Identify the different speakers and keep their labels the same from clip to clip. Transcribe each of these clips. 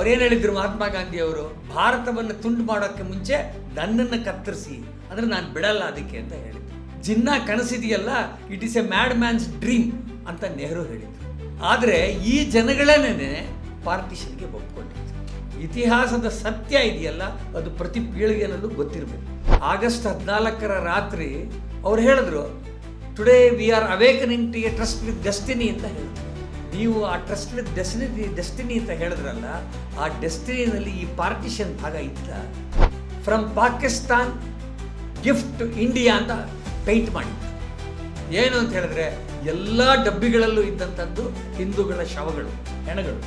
Speaker 1: ಅವ್ರೇನು ಹೇಳಿದ್ರು ಮಹಾತ್ಮ ಗಾಂಧಿ ಅವರು? ಭಾರತವನ್ನು ತುಂಡು ಮಾಡೋಕ್ಕೆ ಮುಂಚೆ ನನ್ನನ್ನು ಕತ್ತರಿಸಿ. ಅಂದರೆ ನಾನು ಬಿಡಲ್ಲ ಅದಕ್ಕೆ ಅಂತ ಹೇಳಿದ್ರು. Jinnah ಕನಸಿದೆಯಲ್ಲ? It is a mad man's dream ಅಂತ ನೆಹರು ಹೇಳಿದರು. ಆದರೆ ಈ ಜನಗಳೇನೇ ಪಾರ್ಟಿಷನ್ಗೆ ಒಪ್ಕೊಂಡಿದ್ರು. ಇತಿಹಾಸದ ಸತ್ಯ ಇದೆಯಲ್ಲ, ಅದು ಪ್ರತಿ ಪೀಳಿಗೆನಲ್ಲೂ ಗೊತ್ತಿರಬೇಕು. ಆಗಸ್ಟ್ ಹದಿನಾಲ್ಕರ ರಾತ್ರಿ ಅವ್ರು ಹೇಳಿದ್ರು today we are awakening to a tryst with destiny ಅಂತ ಹೇಳಿದ್ರು. ನೀವು ಆ ಟ್ರಸ್ಟ್ ವಿತ್ ಡೆಸ್ಟಿನಿ ಡೆಸ್ಟಿನಿ ಅಂತ ಹೇಳಿದ್ರಲ್ಲ, ಆ ಡೆಸ್ಟಿನಿನಲ್ಲಿ ಈ ಪಾರ್ಟಿಷನ್ ಭಾಗ ಇತ್ತ from Pakistan gift to India ಅಂತ ಪೇಂಟ್ ಮಾಡಿ ಏನು ಅಂತ ಹೇಳಿದ್ರೆ, ಎಲ್ಲ ಡಬ್ಬಿಗಳಲ್ಲೂ ಇದ್ದಂಥದ್ದು ಹಿಂದೂಗಳ ಶವಗಳು, ಹೆಣಗಳು.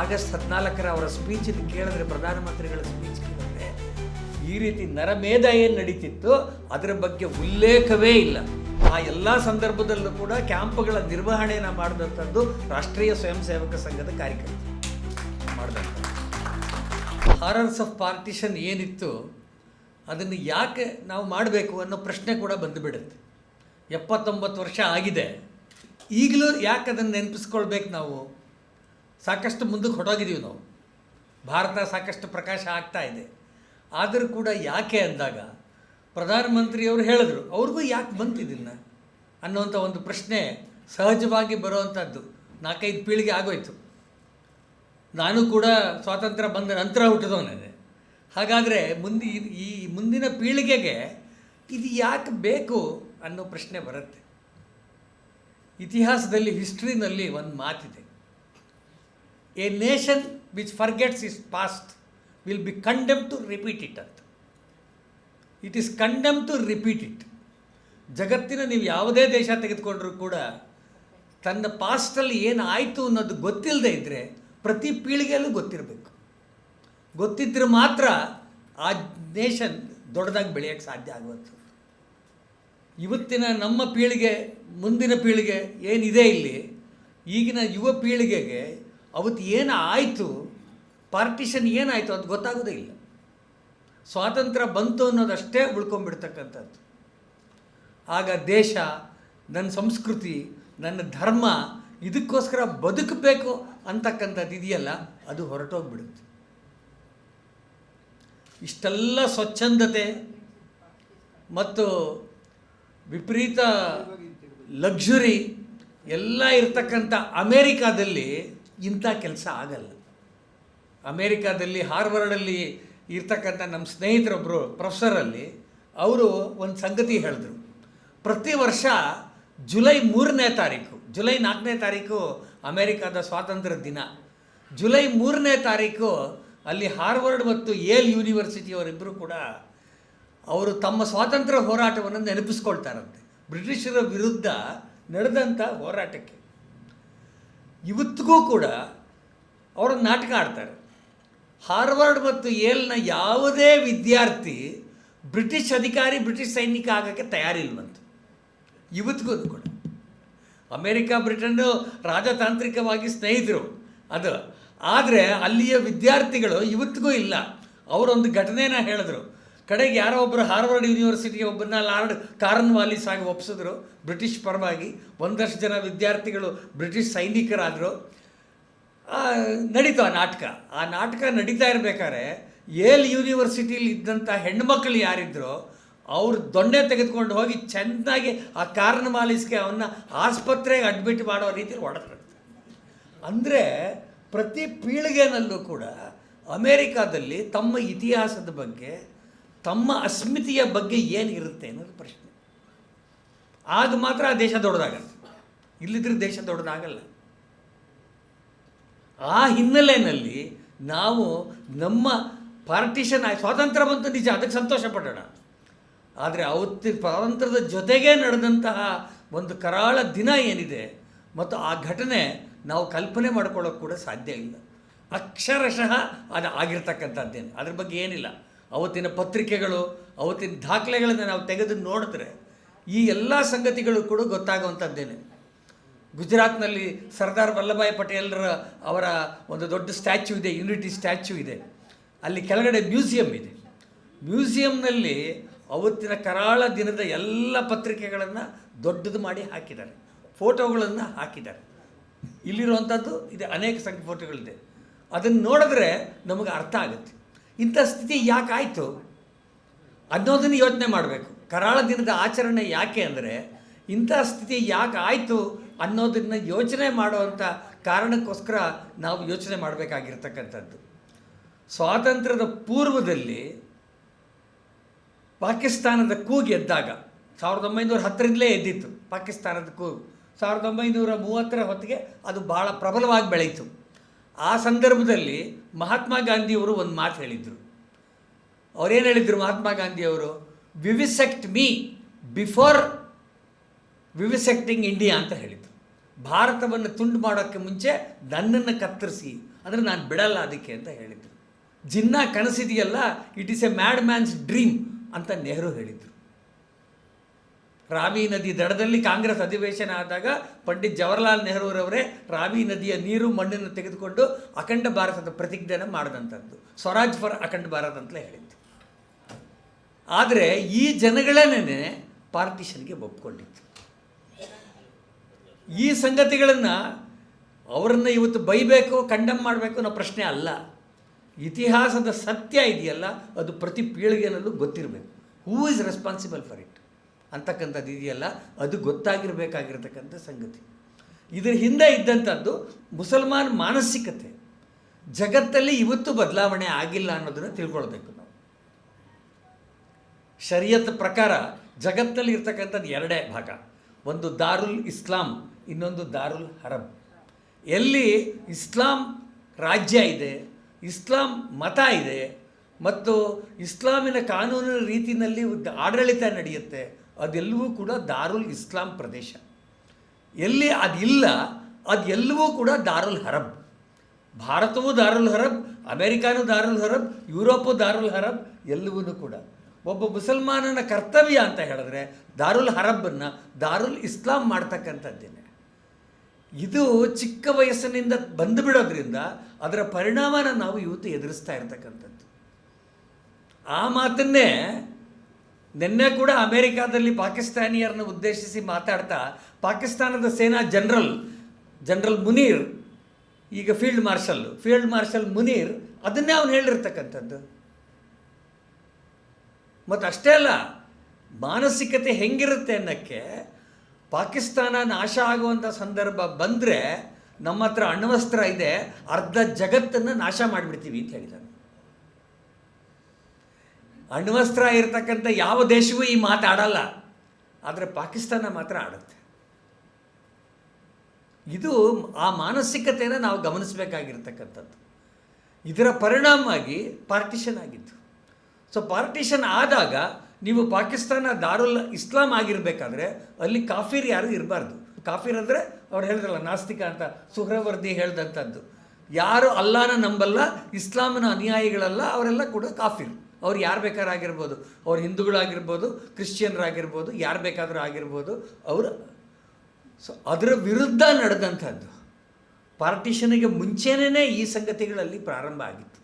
Speaker 1: ಆಗಸ್ಟ್ ಹದಿನಾಲ್ಕರ ಅವರ ಸ್ಪೀಚ್ ಕೇಳಿದ್ರೆ, ಪ್ರಧಾನಮಂತ್ರಿಗಳ ಸ್ಪೀಚ್ ಕೇಳಿದ್ರೆ, ಈ ರೀತಿ ನರಮೇಧ ಏನು ನಡೀತಿತ್ತು, ಅದರ ಬಗ್ಗೆ ಉಲ್ಲೇಖವೇ ಇಲ್ಲ. ಆ ಎಲ್ಲ ಸಂದರ್ಭದಲ್ಲೂ ಕೂಡ ಕ್ಯಾಂಪ್ಗಳ ನಿರ್ವಹಣೆಯನ್ನು ಮಾಡಿದಂಥದ್ದು ರಾಷ್ಟ್ರೀಯ ಸ್ವಯಂ ಸೇವಕ ಸಂಘದ ಕಾರ್ಯಕರ್ತರು. ಮಾಡಿದಂಥದ್ದು. ಹಾರರ್ಸ್ ಆಫ್ ಪಾರ್ಟಿಷನ್ ಏನಿತ್ತು ಅದನ್ನು ಯಾಕೆ ನಾವು ಮಾಡಬೇಕು ಅನ್ನೋ ಪ್ರಶ್ನೆ ಕೂಡ ಬಂದುಬಿಡುತ್ತೆ ಎಪ್ಪತ್ತೊಂಬತ್ತು ವರ್ಷ ಆಗಿದೆ. ಈಗಲೂ ಯಾಕೆ ಅದನ್ನು ನೆನಪಿಸ್ಕೊಳ್ಬೇಕು ನಾವು? ಸಾಕಷ್ಟು ಮುಂದಕ್ಕೆ ಹೊಟ್ಟೋಗಿದ್ದೀವಿ ನಾವು. ಭಾರತ ಸಾಕಷ್ಟು ಪ್ರಕಾಶ ಆಗ್ತಾ ಇದೆ. ಆದರೂ ಕೂಡ ಯಾಕೆ ಅಂದಾಗ ಪ್ರಧಾನಮಂತ್ರಿಯವರು ಹೇಳಿದ್ರು, ಅವ್ರಿಗೂ ಯಾಕೆ ಬಂತಿದ್ದಿಲ್ಲ ಅನ್ನುವಂಥ ಒಂದು ಪ್ರಶ್ನೆ ಸಹಜವಾಗಿ ಬರುವಂಥದ್ದು ನಾಲ್ಕೈದು ಪೀಳಿಗೆ ಆಗೋಯ್ತು. ನಾನು ಕೂಡ ಸ್ವಾತಂತ್ರ್ಯ ಬಂದ ನಂತರ ಹುಟ್ಟಿದವನೇ. ಹಾಗಾದರೆ ಮುಂದೆ, ಈ ಮುಂದಿನ ಪೀಳಿಗೆಗೆ ಇದು ಯಾಕೆ ಬೇಕು ಅನ್ನೋ ಪ್ರಶ್ನೆ ಬರುತ್ತೆ. ಇತಿಹಾಸದಲ್ಲಿ ಹಿಸ್ಟ್ರಿನಲ್ಲಿ ಒಂದು ಮಾತಿದೆ. A nation which forgets its past will be condemned to repeat it ಅಂತ. It is condemned to repeat it ಜಗತ್ತಿನ ನೀವು ಯಾವುದೇ ದೇಶ ತೆಗೆದುಕೊಂಡ್ರೂ ಕೂಡ ತನ್ನ ಪಾಸ್ಟಲ್ಲಿ ಏನು ಆಯಿತು ಅನ್ನೋದು ಗೊತ್ತಿಲ್ಲದೆ ಇದ್ದರೆ ಪ್ರತಿ ಪೀಳಿಗೆಯಲ್ಲೂ ಗೊತ್ತಿರಬೇಕು. ಗೊತ್ತಿದ್ದರೆ ಮಾತ್ರ ಆ ನೇಷನ್ ದೊಡ್ಡದಾಗಿ ಬೆಳೆಯೋಕ್ಕೆ ಸಾಧ್ಯ ಆಗುವಂಥದ್ದು. ಇವತ್ತಿನ ನಮ್ಮ ಪೀಳಿಗೆ, ಮುಂದಿನ ಪೀಳಿಗೆ ಏನಿದೆ ಇಲ್ಲಿ? ಈಗಿನ ಯುವ ಪೀಳಿಗೆಗೆ ಅವತ್ತು ಏನು ಆಯಿತು? ಪಾರ್ಟಿಷನ್ ಏನಾಯಿತು ಅದು ಗೊತ್ತಾಗೋದೇ ಇಲ್ಲ. ಸ್ವಾತಂತ್ರ್ಯ ಬಂತು ಅನ್ನೋದಷ್ಟೇ ಉಳ್ಕೊಂಡ್ಬಿಡ್ತಕ್ಕಂಥದ್ದು. ಆಗ ದೇಶ, ನನ್ನ ಸಂಸ್ಕೃತಿ, ನನ್ನ ಧರ್ಮ ಇದಕ್ಕೋಸ್ಕರ ಬದುಕಬೇಕು ಅಂತಕ್ಕಂಥದ್ದು ಇದೆಯಲ್ಲ, ಅದು ಹೊರಟೋಗ್ಬಿಡುತ್ತೆ. ಇಷ್ಟೆಲ್ಲ ಸ್ವಚ್ಛಂದತೆ ಮತ್ತು ವಿಪರೀತ ಲಕ್ಸುರಿ ಎಲ್ಲ ಇರ್ತಕ್ಕಂಥ ಅಮೇರಿಕಾದಲ್ಲಿ ಇಂಥ ಕೆಲಸ ಆಗಲ್ಲ. ಅಮೇರಿಕಾದಲ್ಲಿ, ಹಾರ್ವರ್ಡಲ್ಲಿ ಇರ್ತಕ್ಕಂಥ ನಮ್ಮ ಸ್ನೇಹಿತರೊಬ್ಬರು ಪ್ರೊಫೆಸರಲ್ಲಿ ಅವರು ಒಂದು ಸಂಗತಿ ಹೇಳಿದ್ರು. ಪ್ರತಿ ವರ್ಷ ಜುಲೈ ಮೂರನೇ ತಾರೀಕು, ಜುಲೈ ನಾಲ್ಕನೇ ತಾರೀಕು ಅಮೇರಿಕಾದ ಸ್ವಾತಂತ್ರ್ಯ ದಿನ. ಜುಲೈ ಮೂರನೇ ತಾರೀಕು ಅಲ್ಲಿ ಹಾರ್ವರ್ಡ್ ಮತ್ತು ಏಲ್ ಯೂನಿವರ್ಸಿಟಿಯವರಿಬ್ಬರು ಕೂಡ ಅವರು ತಮ್ಮ ಸ್ವಾತಂತ್ರ್ಯ ಹೋರಾಟವನ್ನು ನೆನಪಿಸ್ಕೊಳ್ತಾರಂತೆ. ಬ್ರಿಟಿಷರ ವಿರುದ್ಧ ನಡೆದಂಥ ಹೋರಾಟಕ್ಕೆ. ಇವತ್ತಿಗೂ ಕೂಡ ಅವರು ನಾಟಕ ಆಡ್ತಾರೆ. ಹಾರ್ವರ್ಡ್ ಮತ್ತು ಏಲ್ನ ಯಾವುದೇ ವಿದ್ಯಾರ್ಥಿ ಬ್ರಿಟಿಷ್ ಅಧಿಕಾರಿ, ಬ್ರಿಟಿಷ್ ಸೈನಿಕ ಆಗೋಕ್ಕೆ ತಯಾರಿಲ್ವಂತೆ. ಇವತ್ತಿಗೂ ಕೂಡ. ಅಮೇರಿಕ, ಬ್ರಿಟನ್ನು ರಾಜತಾಂತ್ರಿಕವಾಗಿ ಸ್ನೇಹಿತರು. ಅದು. ಆದರೆ ಅಲ್ಲಿಯ ವಿದ್ಯಾರ್ಥಿಗಳು ಇವತ್ತಿಗೂ ಇಲ್ಲ. ಅವರೊಂದು ಘಟನೆನ ಹೇಳಿದ್ರು. ಕಡೆಗೆ ಯಾರೋ ಒಬ್ಬರು ಹಾರ್ವರ್ಡ್ ಯೂನಿವರ್ಸಿಟಿಗೆ ಒಬ್ಬರನ್ನ ಲಾರ್ಡ್ ಕಾರನ್ ವಾಲಿಸ್ ಆಗಿ ಒಪ್ಸಿದ್ರು ಬ್ರಿಟಿಷ್ ಪರವಾಗಿ. ಒಂದಷ್ಟು ಜನ ವಿದ್ಯಾರ್ಥಿಗಳು ಬ್ರಿಟಿಷ್ ಸೈನಿಕರಾದರು. ನಡೀತು ಆ ನಾಟಕ. ಆ ನಾಟಕ ನಡೀತಾ ಇರಬೇಕಾದ್ರೆ ಏಲ್ ಯೂನಿವರ್ಸಿಟಿಲಿ ಇದ್ದಂಥ ಹೆಣ್ಮಕ್ಳು ಯಾರಿದ್ರು ಅವ್ರು ದೊಣ್ಣೆ ತೆಗೆದುಕೊಂಡು ಹೋಗಿ ಚೆನ್ನಾಗಿ ಆ ಕಾರಣ ಮಾಲಿಸ್ಗೆ ಅವನ್ನ ಆಸ್ಪತ್ರೆಗೆ ಅಡ್ಮಿಟ್ ಮಾಡೋ ರೀತಿಯಲ್ಲಿ ಹೊಡೆದ್ರು ಅಂದರೆ ಪ್ರತಿ ಪೀಳಿಗೆನಲ್ಲೂ ಕೂಡ ಅಮೇರಿಕಾದಲ್ಲಿ ತಮ್ಮ ಇತಿಹಾಸದ ಬಗ್ಗೆ, ತಮ್ಮ ಅಸ್ಮಿತೆಯ ಬಗ್ಗೆ ಏನು ಇರುತ್ತೆ ಅನ್ನೋದು ಪ್ರಶ್ನೆ. ಆಗ ಮಾತ್ರ ಆ ದೇಶ ದೊಡ್ಡದಾಗತ್ತೆ. ಇಲ್ಲಿದ್ರೆ ದೇಶ ದೊಡ್ಡದಾಗಲ್ಲ. ಆ ಹಿನ್ನೆಲೆಯಲ್ಲಿ ನಾವು ನಮ್ಮ ಪಾರ್ಟಿಷನ್ ಆಗಿ ಸ್ವಾತಂತ್ರ್ಯ ಬಂತು ನಿಜ, ಅದಕ್ಕೆ ಸಂತೋಷ ಪಡೋಣ ಆದರೆ ಅವತ್ತಿನ ಸ್ವಾತಂತ್ರ್ಯದ ಜೊತೆಗೇ ನಡೆದಂತಹ ಒಂದು ಕರಾಳ ದಿನ ಏನಿದೆ, ಮತ್ತು ಆ ಘಟನೆ ನಾವು ಕಲ್ಪನೆ ಮಾಡ್ಕೊಳ್ಳೋಕೆ ಕೂಡ ಸಾಧ್ಯ ಇಲ್ಲ. ಅಕ್ಷರಶಃ ಅದು ಆಗಿರ್ತಕ್ಕಂಥದ್ದೇನು. ಅದ್ರ ಬಗ್ಗೆ ಏನಿಲ್ಲ. ಅವತ್ತಿನ ಪತ್ರಿಕೆಗಳು, ಅವತ್ತಿನ ದಾಖಲೆಗಳನ್ನು ನಾವು ತೆಗೆದು ನೋಡಿದ್ರೆ ಈ ಎಲ್ಲ ಸಂಗತಿಗಳು ಕೂಡ ಗೊತ್ತಾಗುವಂಥದ್ದೇನೆ. ಗುಜರಾತ್ನಲ್ಲಿ ಸರ್ದಾರ್ ವಲ್ಲಭಾಯ್ ಪಟೇಲ್ರ ಅವರ ಒಂದು ದೊಡ್ಡ ಸ್ಟ್ಯಾಚ್ಯೂ ಇದೆ, ಯುನಿಟಿ ಸ್ಟ್ಯಾಚ್ಯೂ ಇದೆ. ಅಲ್ಲಿ ಕೆಳಗಡೆ ಮ್ಯೂಸಿಯಂ ಇದೆ. ಮ್ಯೂಸಿಯಂನಲ್ಲಿ ಅವತ್ತಿನ ಕರಾಳ ದಿನದ ಎಲ್ಲ ಪತ್ರಿಕೆಗಳನ್ನು ದೊಡ್ಡದು ಮಾಡಿ ಹಾಕಿದ್ದಾರೆ. ಫೋಟೋಗಳನ್ನು ಹಾಕಿದ್ದಾರೆ. ಇಲ್ಲಿರುವಂಥದ್ದು ಇದೆ, ಅನೇಕ ಸಂಖ್ಯೆ ಫೋಟೋಗಳಿದೆ. ಅದನ್ನು ನೋಡಿದ್ರೆ ನಮಗೆ ಅರ್ಥ ಆಗುತ್ತೆ. ಇಂಥ ಸ್ಥಿತಿ ಯಾಕಾಯಿತು ಅನ್ನೋದನ್ನು ಯೋಚನೆ ಮಾಡಬೇಕು. ಕರಾಳ ದಿನದ ಆಚರಣೆ ಯಾಕೆ ಅಂದರೆ ಇಂಥ ಸ್ಥಿತಿ ಯಾಕೆ ಆಯಿತು? ಅನ್ನೋದನ್ನು ಯೋಚನೆ ಮಾಡುವಂಥ ಕಾರಣಕ್ಕೋಸ್ಕರ ನಾವು ಯೋಚನೆ ಮಾಡಬೇಕಾಗಿರ್ತಕ್ಕಂಥದ್ದು. ಸ್ವಾತಂತ್ರ್ಯದ ಪೂರ್ವದಲ್ಲಿ ಪಾಕಿಸ್ತಾನದ ಕೂಗು ಎದ್ದಾಗ ಸಾವಿರದ ಒಂಬೈನೂರ ಹತ್ತರಿಂದಲೇ ಎದ್ದಿತ್ತು ಪಾಕಿಸ್ತಾನದ ಕೂಗು ಸಾವಿರದ ಒಂಬೈನೂರ ಮೂವತ್ತರ ಹೊತ್ತಿಗೆ ಅದು ಭಾಳ ಪ್ರಬಲವಾಗಿ ಬೆಳೆಯಿತು ಆ ಸಂದರ್ಭದಲ್ಲಿ ಮಹಾತ್ಮ ಗಾಂಧಿಯವರು ಒಂದು ಮಾತು ಹೇಳಿದರು. ಅವರೇನು ಹೇಳಿದರು ಮಹಾತ್ಮ ಗಾಂಧಿಯವರು? Vivisect me before vivisecting India ಅಂತ ಹೇಳಿದರು. ಭಾರತವನ್ನು ತುಂಡು ಮಾಡೋಕ್ಕೆ ಮುಂಚೆ ನನ್ನನ್ನು ಕತ್ತರಿಸಿ, ಅಂದರೆ ನಾನು ಬಿಡಲ್ಲ ಅದಕ್ಕೆ ಅಂತ ಹೇಳಿದರು. Jinnah ಕನಸಿದೆಯಲ್ಲ it is a mad man's dream ಅಂತ ನೆಹರು ಹೇಳಿದರು. ರಾವಿ ನದಿ ದಡದಲ್ಲಿ ಕಾಂಗ್ರೆಸ್ ಅಧಿವೇಶನ ಆದಾಗ ಪಂಡಿತ್ ಜವಾಹರ್ಲಾಲ್ ನೆಹರೂರವರೇ ರಾವಿ ನದಿಯ ನೀರು ಮಣ್ಣನ್ನು ತೆಗೆದುಕೊಂಡು ಅಖಂಡ ಭಾರತದ ಪ್ರತಿಜ್ಞೆಯನ್ನು ಮಾಡಿದಂಥದ್ದು. ಸ್ವರಾಜ್ ಫಾರ್ ಅಖಂಡ ಭಾರತ ಅಂತಲೇ ಹೇಳಿದ್ದು ಆದರೆ ಈ ಜನಗಳೇನೇ ಪಾರ್ಟಿಷನ್ಗೆ ಒಪ್ಕೊಂಡಿತ್ತು ಈ ಸಂಗತಿಗಳನ್ನು ಅವರನ್ನು ಇವತ್ತು ಬೈಬೇಕು ಕಂಡಮ್ ಮಾಡಬೇಕು ಅನ್ನೋ ಪ್ರಶ್ನೆ ಅಲ್ಲ. ಇತಿಹಾಸದ ಸತ್ಯ ಇದೆಯಲ್ಲ, ಅದು ಪ್ರತಿ ಪೀಳಿಗೆನಲ್ಲೂ ಗೊತ್ತಿರಬೇಕು. Who is responsible for it ಅಂತಕ್ಕಂಥದ್ದು ಇದೆಯಲ್ಲ, ಅದು ಗೊತ್ತಾಗಿರಬೇಕಾಗಿರ್ತಕ್ಕಂಥ ಸಂಗತಿ. ಇದರ ಹಿಂದೆ ಇದ್ದಂಥದ್ದು ಮುಸಲ್ಮಾನ್ ಮಾನಸಿಕತೆ. ಜಗತ್ತಲ್ಲಿ ಇವತ್ತು ಬದಲಾವಣೆ ಆಗಿಲ್ಲ ಅನ್ನೋದನ್ನು ತಿಳ್ಕೊಳ್ಬೇಕು ನಾವು. ಶರಿಯತ್ ಪ್ರಕಾರ ಜಗತ್ತಲ್ಲಿ ಇರ್ತಕ್ಕಂಥದ್ದು ಎರಡೇ ಭಾಗ. ಒಂದು ದಾರುಲ್ ಇಸ್ಲಾಂ ಇನ್ನೊಂದು ದಾರುಲ್ ಹರಬ್ ಎಲ್ಲಿ ಇಸ್ಲಾಂ ರಾಜ್ಯ ಇದೆ, ಇಸ್ಲಾಂ ಮತ ಇದೆ, ಮತ್ತು ಇಸ್ಲಾಮಿನ ಕಾನೂನಿನ ರೀತಿಯಲ್ಲಿ ಆಡಳಿತ ನಡೆಯುತ್ತೆ, ಅದೆಲ್ಲವೂ ಕೂಡ ದಾರುಲ್ ಇಸ್ಲಾಂ ಪ್ರದೇಶ. ಎಲ್ಲಿ ಅದಿಲ್ಲ, ಅದೆಲ್ಲವೂ ಕೂಡ ದಾರುಲ್ ಹರಬ್ ಭಾರತವೂ ದಾರುಲ್ ಹರಬ್ ಅಮೇರಿಕಾನೂ ದಾರುಲ್ ಹರಬ್ ಯುರೋಪು ದಾರುಲ್ ಹರಬ್ ಎಲ್ಲವೂ ಕೂಡ. ಒಬ್ಬ ಮುಸಲ್ಮಾನನ ಕರ್ತವ್ಯ ಅಂತ ಹೇಳಿದ್ರೆ ದಾರುಲ್ ಹರಬ್ಬನ್ನು ದಾರುಲ್ ಇಸ್ಲಾಂ ಮಾಡ್ತಕ್ಕಂಥದ್ದೇನೆ. ಇದು ಚಿಕ್ಕ ವಯಸ್ಸಿನಿಂದ ಬಂದು ಬಿಡೋದ್ರಿಂದ ಅದರ ಪರಿಣಾಮನ ನಾವು ಇವತ್ತು ಎದುರಿಸ್ತಾ ಇರ್ತಕ್ಕಂಥದ್ದು. ಆ ಮಾತನ್ನೇ ನಿನ್ನೆ ಕೂಡ ಅಮೆರಿಕಾದಲ್ಲಿ ಪಾಕಿಸ್ತಾನಿಯರನ್ನು ಉದ್ದೇಶಿಸಿ ಮಾತಾಡ್ತಾ ಪಾಕಿಸ್ತಾನದ ಸೇನಾ ಜನರಲ್ ಜನರಲ್ ಮುನೀರ್, ಈಗ field marshal field marshal Munir ಅದನ್ನೇ ಅವನು ಹೇಳಿರ್ತಕ್ಕಂಥದ್ದು. ಮತ್ತು ಅಷ್ಟೇ ಅಲ್ಲ, ಮಾನಸಿಕತೆ ಹೆಂಗಿರುತ್ತೆ ಅನ್ನೋಕ್ಕೆ ಪಾಕಿಸ್ತಾನ ನಾಶ ಆಗುವಂಥ ಸಂದರ್ಭ ಬಂದರೆ ನಮ್ಮ ಹತ್ರ ಅಣ್ವಸ್ತ್ರ ಇದೆ, ಅರ್ಧ ಜಗತ್ತನ್ನು ನಾಶ ಮಾಡಿಬಿಡ್ತೀವಿ ಅಂತ ಹೇಳಿದ್ದಾನೆ ಅಣ್ವಸ್ತ್ರ ಇರತಕ್ಕಂಥ ಯಾವ ದೇಶವೂ ಈ ಮಾತಾಡಲ್ಲ ಆದರೆ ಪಾಕಿಸ್ತಾನ ಮಾತ್ರ ಆಡುತ್ತೆ. ಇದು ಆ ಮಾನಸಿಕತೆಯನ್ನು ನಾವು ಗಮನಿಸಬೇಕಾಗಿರ್ತಕ್ಕಂಥದ್ದು. ಇದರ ಪರಿಣಾಮವಾಗಿ ಪಾರ್ಟಿಷನ್ ಆಗಿತ್ತು. ಸೊ ಪಾರ್ಟಿಷನ್ ಆದಾಗ ನೀವು ಪಾಕಿಸ್ತಾನ ದಾರುಲ್ ಇಸ್ಲಾಂ ಆಗಿರಬೇಕಾದ್ರೆ ಅಲ್ಲಿ ಕಾಫಿರ್ ಯಾರು ಇರಬಾರ್ದು. ಕಾಫಿರ್ ಅಂದರೆ ಅವ್ರು ಹೇಳಿದ್ರಲ್ಲ, ನಾಸ್ತಿಕ ಅಂತ, ಸುಹ್ರವರ್ದಿ ಹೇಳ್ದಂಥದ್ದು ಯಾರು ಅಲ್ಲಾನ ನಂಬಲ್ಲ ಇಸ್ಲಾಮಿನ ಅನುಯಾಯಿಗಳಲ್ಲ, ಅವರೆಲ್ಲ ಕೂಡ ಕಾಫಿರ್. ಅವ್ರು ಯಾರು ಬೇಕಾದ್ರೂ ಆಗಿರ್ಬೋದು ಅವ್ರು ಹಿಂದೂಗಳಾಗಿರ್ಬೋದು, ಕ್ರಿಶ್ಚಿಯನ್ರಾಗಿರ್ಬೋದು, ಯಾರು ಬೇಕಾದರೂ ಆಗಿರ್ಬೋದು, ಅವರು ಸೊ ಅದರ ವಿರುದ್ಧ ನಡೆದಂಥದ್ದು ಪಾರ್ಟಿಷನಿಗೆ ಮುಂಚೆನೇ ಈ ಸಂಗತಿಗಳಲ್ಲಿ ಪ್ರಾರಂಭ ಆಗಿತ್ತು.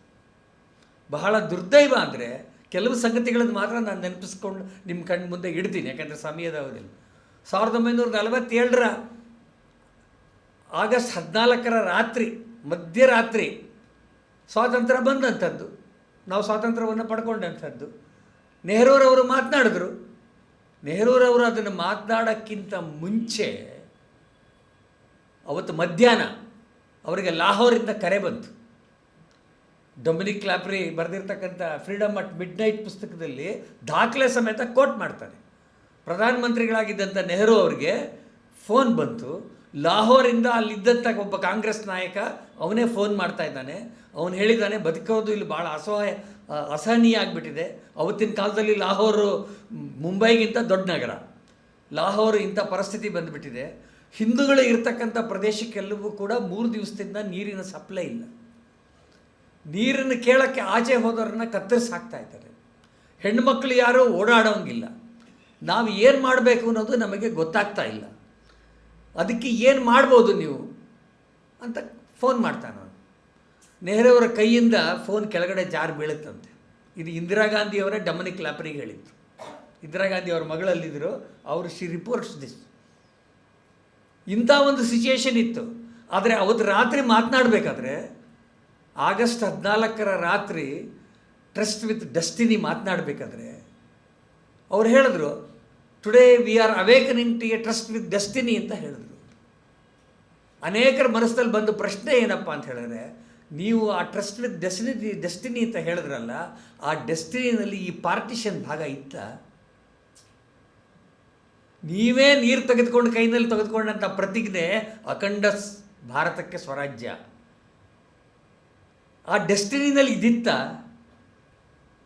Speaker 1: ಬಹಳ ದುರ್ದೈವ ಅಂದರೆ ಕೆಲವು ಸಂಗತಿಗಳನ್ನು ಮಾತ್ರ ನಾನು ನೆನಪಿಸ್ಕೊಂಡು ನಿಮ್ಮ ಕಣ್ಣು ಮುಂದೆ ಇಡ್ತೀನಿ, ಯಾಕಂದರೆ ಸಮಯದ ಅವಧಿಯಲ್ಲಿ ಸಾವಿರದ ಒಂಬೈನೂರ ನಲವತ್ತೇಳರ ಆಗಸ್ಟ್ ಹದಿನಾಲ್ಕರ ರಾತ್ರಿ, ಮಧ್ಯರಾತ್ರಿ ಸ್ವಾತಂತ್ರ್ಯ ಬಂದಂಥದ್ದು. ನಾವು ಸ್ವಾತಂತ್ರ್ಯವನ್ನು ಪಡ್ಕೊಂಡಂಥದ್ದು. ನೆಹರೂರವರು ಮಾತನಾಡಿದ್ರು. ನೆಹರೂರವರು ಅದನ್ನು ಮಾತನಾಡೋಕ್ಕಿಂತ ಮುಂಚೆ ಅವತ್ತು ಮಧ್ಯಾಹ್ನ ಅವರಿಗೆ ಲಾಹೋರಿಂದ ಕರೆ ಬಂತು. ಡೊಮಿನಿಕ್ ಕ್ಲಾಪ್ರಿ ಬರೆದಿರ್ತಕ್ಕಂಥ ಫ್ರೀಡಮ್ ಅಟ್ ಮಿಡ್ ನೈಟ್ ಪುಸ್ತಕದಲ್ಲಿ ದಾಖಲೆ ಸಮೇತ ಕೋಟ್ ಮಾಡ್ತಾನೆ ಪ್ರಧಾನಮಂತ್ರಿಗಳಾಗಿದ್ದಂಥ ನೆಹರು ಅವರಿಗೆ ಫೋನ್ ಬಂತು. ಲಾಹೋರಿಂದ ಅಲ್ಲಿದ್ದಂಥ ಒಬ್ಬ ಕಾಂಗ್ರೆಸ್ ನಾಯಕ ಅವನೇ ಫೋನ್ ಮಾಡ್ತಾ ಇದ್ದಾನೆ. ಅವನು ಹೇಳಿದ್ದಾನೆ, ಬದುಕೋದು ಇಲ್ಲಿ ಭಾಳ ಅಸಹಾಯ ಅಸಹನೀಯ ಆಗಿಬಿಟ್ಟಿದೆ. ಅವತ್ತಿನ ಕಾಲದಲ್ಲಿ ಲಾಹೋರು ಮುಂಬೈಗಿಂತ ದೊಡ್ಡ ನಗರ. ಲಾಹೋರು ಇಂಥ ಪರಿಸ್ಥಿತಿ ಬಂದುಬಿಟ್ಟಿದೆ. ಹಿಂದೂಗಳು ಇರ್ತಕ್ಕಂಥ ಪ್ರದೇಶಕ್ಕೆಲ್ಲವೂ ಕೂಡ ಮೂರು ದಿವಸದಿಂದ ನೀರಿನ ಸಪ್ಲೈ ಇಲ್ಲ. ನೀರನ್ನು ಕೇಳೋಕ್ಕೆ ಆಚೆ ಹೋದವ್ರನ್ನ ಕತ್ತರಿಸಿ ಹಾಕ್ತಾ ಇದ್ದಾರೆ. ಹೆಣ್ಮಕ್ಳು ಯಾರೂ ಓಡಾಡೋಂಗಿಲ್ಲ. ನಾವು ಏನು ಮಾಡಬೇಕು ಅನ್ನೋದು ನಮಗೆ ಗೊತ್ತಾಗ್ತಾ ಇಲ್ಲ. ಅದಕ್ಕೆ ಏನು ಮಾಡ್ಬೋದು ನೀವು? ಅಂತ ಫೋನ್ ಮಾಡ್ತಾನೆ ಅವನು. ನೆಹರೂವರ ಕೈಯಿಂದ ಫೋನ್ ಕೆಳಗಡೆ ಜಾರ್ ಬೀಳುತ್ತಂತೆ. ಇದು ಇಂದಿರಾ ಗಾಂಧಿಯವರೇ ಡಮನಿಕ್ ಲ್ಯಾಪ್ರಿಗೆ ಹೇಳಿದ್ದು. ಇಂದಿರಾ ಗಾಂಧಿ ಅವ್ರ ಮಗಳಲ್ಲಿದ್ದರು. ಅವರು ಶಿ ರಿಪೋರ್ಟ್ಸ್ ದಿಸ್. ಇಂಥ ಒಂದು ಸಿಚುಯೇಷನ್ ಇತ್ತು. ಆದರೆ ಅವತ್ತು ರಾತ್ರಿ ಮಾತನಾಡಬೇಕಾದ್ರೆ ಆಗಸ್ಟ್ ಹದಿನಾಲ್ಕರ ರಾತ್ರಿ ಟ್ರಸ್ಟ್ ವಿತ್ ಡಸ್ಟಿನಿ ಮಾತನಾಡಬೇಕಾದ್ರೆ ಅವ್ರು ಹೇಳಿದ್ರು today we are awakening to a tryst with destiny ಅಂತ ಹೇಳಿದ್ರು. ಅನೇಕರ ಮನಸ್ಸಲ್ಲಿ ಬಂದು ಪ್ರಶ್ನೆ ಏನಪ್ಪ ಅಂತ ಹೇಳಿದ್ರೆ, ನೀವು ಆ ಟ್ರಸ್ಟ್ ವಿತ್ ಡೆಸ್ಟಿನಿ ಡೆಸ್ಟಿನಿ ಅಂತ ಹೇಳಿದ್ರಲ್ಲ, ಆ ಡೆಸ್ಟಿನಿನಲ್ಲಿ ಈ ಪಾರ್ಟಿಷನ್ ಭಾಗ ಇತ್ತ? ನೀವೇ ನೀರು ತೆಗೆದುಕೊಂಡು ಕೈನಲ್ಲಿ ತೆಗೆದುಕೊಂಡಂಥ ಪ್ರತಿಜ್ಞೆ ಅಖಂಡ ಭಾರತಕ್ಕೆ ಸ್ವರಾಜ್ಯ. ಆ ಡೆಸ್ಟಿನಿನಲ್ಲಿ ಇದಿತ್ತ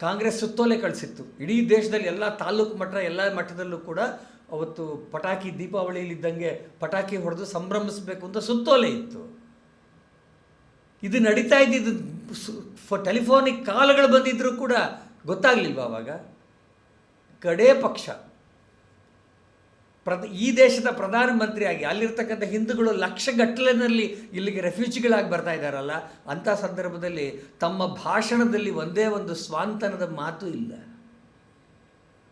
Speaker 1: ಕಾಂಗ್ರೆಸ್ ಸುತ್ತೋಲೆ ಕಳಿಸಿತ್ತು. ಇಡೀ ದೇಶದಲ್ಲಿ ಎಲ್ಲ ತಾಲೂಕು ಮಟ್ಟ, ಎಲ್ಲ ಮಟ್ಟದಲ್ಲೂ ಕೂಡ ಅವತ್ತು ಪಟಾಕಿ ದೀಪಾವಳಿಯಲ್ಲಿದ್ದಂಗೆ ಪಟಾಕಿ ಹೊಡೆದು ಸಂಭ್ರಮಿಸಬೇಕು ಅಂತ ಸುತ್ತೋಲೆ ಇತ್ತು. ಇದು ನಡೀತಾ ಇದ್ದಿದ್ದು ಟೆಲಿಫೋನಿಕ್ ಕಾಲಗಳು ಬಂದಿದ್ದರೂ ಕೂಡ ಗೊತ್ತಾಗಲಿಲ್ವ ಅವಾಗ? ಕಡೇ ಪಕ್ಷ. ಪ್ರದ, ಈ ದೇಶದ ಪ್ರಧಾನಮಂತ್ರಿಯಾಗಿ ಅಲ್ಲಿರ್ತಕ್ಕಂಥ ಹಿಂದೂಗಳು ಲಕ್ಷಗಟ್ಟಲೆನಲ್ಲಿ ಇಲ್ಲಿಗೆ ರೆಫ್ಯೂಜಿಗಳಾಗಿ ಬರ್ತಾ ಇದ್ದಾರಲ್ಲ, ಅಂಥ ಸಂದರ್ಭದಲ್ಲಿ ತಮ್ಮ ಭಾಷಣದಲ್ಲಿ ಒಂದೇ ಒಂದು ಸ್ವಾಂತನದ ಮಾತು ಇಲ್ಲ.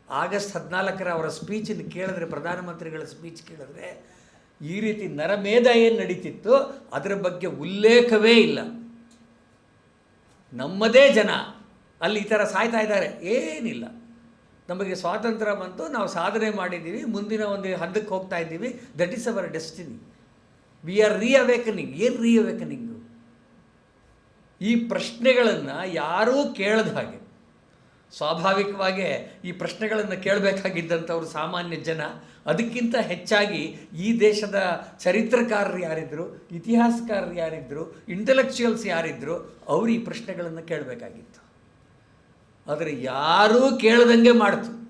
Speaker 1: ಆಗಸ್ಟ್ ಹದಿನಾಲ್ಕರ ಅವರ ಸ್ಪೀಚನ್ನು ಕೇಳಿದ್ರೆ, ಪ್ರಧಾನಮಂತ್ರಿಗಳ ಸ್ಪೀಚ್ ಕೇಳಿದ್ರೆ, ಈ ರೀತಿ ನರಮೇಧ ಏನು ನಡೀತಿತ್ತು, ಅದರ ಬಗ್ಗೆ ಉಲ್ಲೇಖವೇ ಇಲ್ಲ. ನಮ್ಮದೇ ಜನ ಅಲ್ಲಿ ಈ ಥರ ಸಾಯ್ತಾ ಇದ್ದಾರೆ, ಏನಿಲ್ಲ. ನಮಗೆ ಸ್ವಾತಂತ್ರ್ಯ ಬಂತು, ನಾವು ಸಾಧನೆ ಮಾಡಿದ್ದೀವಿ, ಮುಂದಿನ ಒಂದು ಹಂತಕ್ಕೆ ಹೋಗ್ತಾ ಇದ್ದೀವಿ. That is our destiny we are reawakening ಏನು ರೀ ಅವೇಕನಿಂಗು ಈ ಪ್ರಶ್ನೆಗಳನ್ನು ಯಾರೂ ಕೇಳದ ಹಾಗೆ, ಸ್ವಾಭಾವಿಕವಾಗೇ ಈ ಪ್ರಶ್ನೆಗಳನ್ನು ಕೇಳಬೇಕಾಗಿದ್ದಂಥವ್ರು ಸಾಮಾನ್ಯ ಜನ, ಅದಕ್ಕಿಂತ ಹೆಚ್ಚಾಗಿ ಈ ದೇಶದ ಚರಿತ್ರಕಾರರು ಯಾರಿದ್ರು, ಇತಿಹಾಸಕಾರರು ಯಾರಿದ್ರು ಇಂಟೆಲೆಕ್ಚುಯಲ್ಸ್ ಯಾರಿದ್ರು, ಅವರು ಈ ಪ್ರಶ್ನೆಗಳನ್ನು ಕೇಳಬೇಕಾಗಿತ್ತು. ಆದರೆ ಯಾರೂ ಕೇಳದಂಗೆ ಮಾಡ್ತು.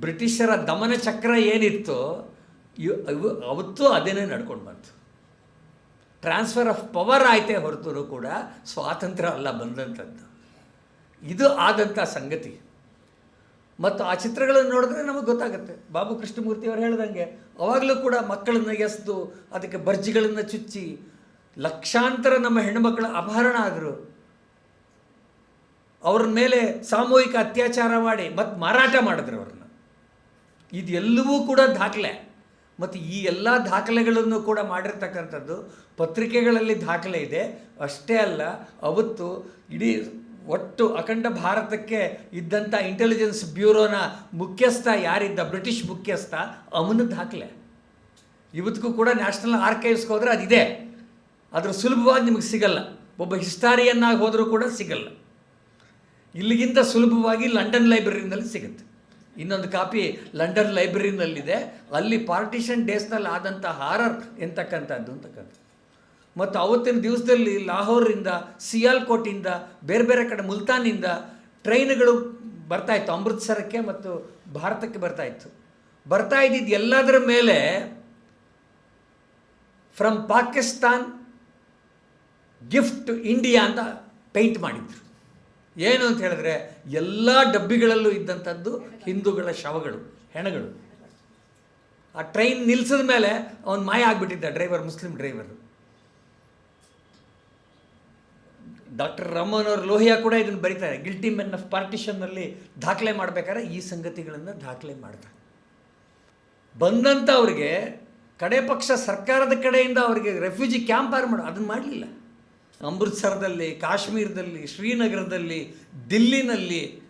Speaker 1: ಬ್ರಿಟಿಷರ ದಮನ ಚಕ್ರ ಏನಿತ್ತು ಅವತ್ತು ಅದೇನೇ ನಡ್ಕೊಂಡು ಬಂತು. ಟ್ರಾನ್ಸ್ಫರ್ ಆಫ್ ಪವರ್ ಆಯಿತೇ ಹೊರತು ಕೂಡ ಸ್ವಾತಂತ್ರ್ಯ ಅಲ್ಲ ಬಂದಂಥದ್ದು. ಇದು ಆದಂಥ ಸಂಗತಿ. ಮತ್ತು ಆ ಚಿತ್ರಗಳನ್ನು ನೋಡಿದ್ರೆ ನಮಗೆ ಗೊತ್ತಾಗುತ್ತೆ. ಬಾಬು ಕೃಷ್ಣಮೂರ್ತಿ ಅವರು ಹೇಳ್ದಂಗೆ, ಅವಾಗಲೂ ಕೂಡ ಮಕ್ಕಳನ್ನು ಎಸ್ದು, ಅದಕ್ಕೆ ಬರ್ಜಿಗಳನ್ನು ಚುಚ್ಚಿ, ಲಕ್ಷಾಂತರ ನಮ್ಮ ಹೆಣ್ಣುಮಕ್ಕಳ ಅಪಹರಣ ಆದರು. ಅವ್ರ ಮೇಲೆ ಸಾಮೂಹಿಕ ಅತ್ಯಾಚಾರ ಮಾಡಿ ಮತ್ತು ಮಾರಾಟ ಮಾಡಿದ್ರು ಅವ್ರನ್ನ. ಇದೆಲ್ಲವೂ ಕೂಡ ದಾಖಲೆ. ಮತ್ತು ಈ ಎಲ್ಲ ದಾಖಲೆಗಳನ್ನು ಕೂಡ ಮಾಡಿರ್ತಕ್ಕಂಥದ್ದು ಪತ್ರಿಕೆಗಳಲ್ಲಿ ದಾಖಲೆ ಇದೆ. ಅಷ್ಟೇ ಅಲ್ಲ, ಅವತ್ತು ಇಡೀ ಒಟ್ಟು ಅಖಂಡ ಭಾರತಕ್ಕೆ ಇದ್ದಂಥ ಇಂಟೆಲಿಜೆನ್ಸ್ ಬ್ಯೂರೋನ ಮುಖ್ಯಸ್ಥ ಯಾರಿದ್ದ, ಬ್ರಿಟಿಷ್ ಮುಖ್ಯಸ್ಥ, ಅವನ ದಾಖಲೆ. ಇವತ್ತಿಗೂ ಕೂಡ ನ್ಯಾಷನಲ್ ಆರ್ಕೈವ್ಸ್ಗೆ ಹೋದರೆ ಅದಿದೆ. ಅದರ ಸುಲಭವಾಗಿ ನಿಮಗೆ ಸಿಗಲ್ಲ. ಒಬ್ಬ ಹಿಸ್ಟಾರಿಯನ್ನಾಗಿ ಹೋದರೂ ಕೂಡ ಸಿಗಲ್ಲ. ಇಲ್ಲಿಗಿಂತ ಸುಲಭವಾಗಿ ಲಂಡನ್ ಲೈಬ್ರರಿನಲ್ಲಿ ಸಿಗುತ್ತೆ. ಇನ್ನೊಂದು ಕಾಪಿ ಲಂಡನ್ ಲೈಬ್ರರಿನಲ್ಲಿದೆ. ಅಲ್ಲಿ ಪಾರ್ಟಿಷನ್ ಡೇಸ್ನಲ್ಲಿ ಆದಂಥ ಹಾರರ್ ಎಂತಕ್ಕಂಥದ್ದು ಅಂತಕ್ಕಂಥದ್ದು. ಮತ್ತು ಅವತ್ತಿನ ದಿವಸದಲ್ಲಿ ಲಾಹೋರಿಂದ ಸಿಯಾಲ್ಕೋಟಿಂದ ಬೇರೆ ಬೇರೆ ಕಡೆ ಮುಲ್ತಾನಿಂದ ಟ್ರೈನ್ಗಳು ಬರ್ತಾಯಿತ್ತು ಅಮೃತ್ಸರಕ್ಕೆ ಮತ್ತು ಭಾರತಕ್ಕೆ ಬರ್ತಾಯಿತ್ತು ಬರ್ತಾ ಇದ್ದಿದ್ದು ಎಲ್ಲದರ ಮೇಲೆ ಫ್ರಮ್ ಪಾಕಿಸ್ತಾನ್ ಗಿಫ್ಟ್ ಇಂಡಿಯಾ ಅಂತ ಪೇಂಟ್ ಮಾಡಿದ್ರು. ಏನು ಅಂತ ಹೇಳಿದ್ರೆ ಎಲ್ಲ ಡಬ್ಬಿಗಳಲ್ಲೂ ಇದ್ದಂಥದ್ದು ಹಿಂದೂಗಳ ಶವಗಳು, ಹೆಣಗಳು. ಆ ಟ್ರೈನ್ ನಿಲ್ಸಿದ ಮೇಲೆ ಅವನು ಮಾಯ ಆಗಿಬಿಟ್ಟಿದ್ದ ಡ್ರೈವರ್ ಮುಸ್ಲಿಂ ಡ್ರೈವರ್ ಡಾಕ್ಟರ್ ರಮನ್ ಅವರು ಲೋಹಿಯಾ ಕೂಡ ಇದನ್ನು ಬರೀತಾರೆ. ಗಿಲ್ಟಿ ಮೆನ್ ಆಫ್ ಪಾರ್ಟಿಷನ್ನಲ್ಲಿ ದಾಖಲೆ ಮಾಡಬೇಕಾದ್ರೆ ಈ ಸಂಗತಿಗಳನ್ನು ದಾಖಲೆ ಮಾಡ್ತಾರೆ. ಬಂದಂಥವ್ರಿಗೆ ಕಡೆ ಪಕ್ಷ ಸರ್ಕಾರದ ಕಡೆಯಿಂದ ಅವರಿಗೆ ರೆಫ್ಯೂಜಿ ಕ್ಯಾಂಪ್ ಆರು ಮಾಡೋ ಅದನ್ನು ಮಾಡಲಿಲ್ಲ. ಅಮೃತ್ಸರದಲ್ಲಿ, ಕಾಶ್ಮೀರದಲ್ಲಿ, ಶ್ರೀನಗರದಲ್ಲಿ, ದಿಲ್ಲಿನಲ್ಲಿ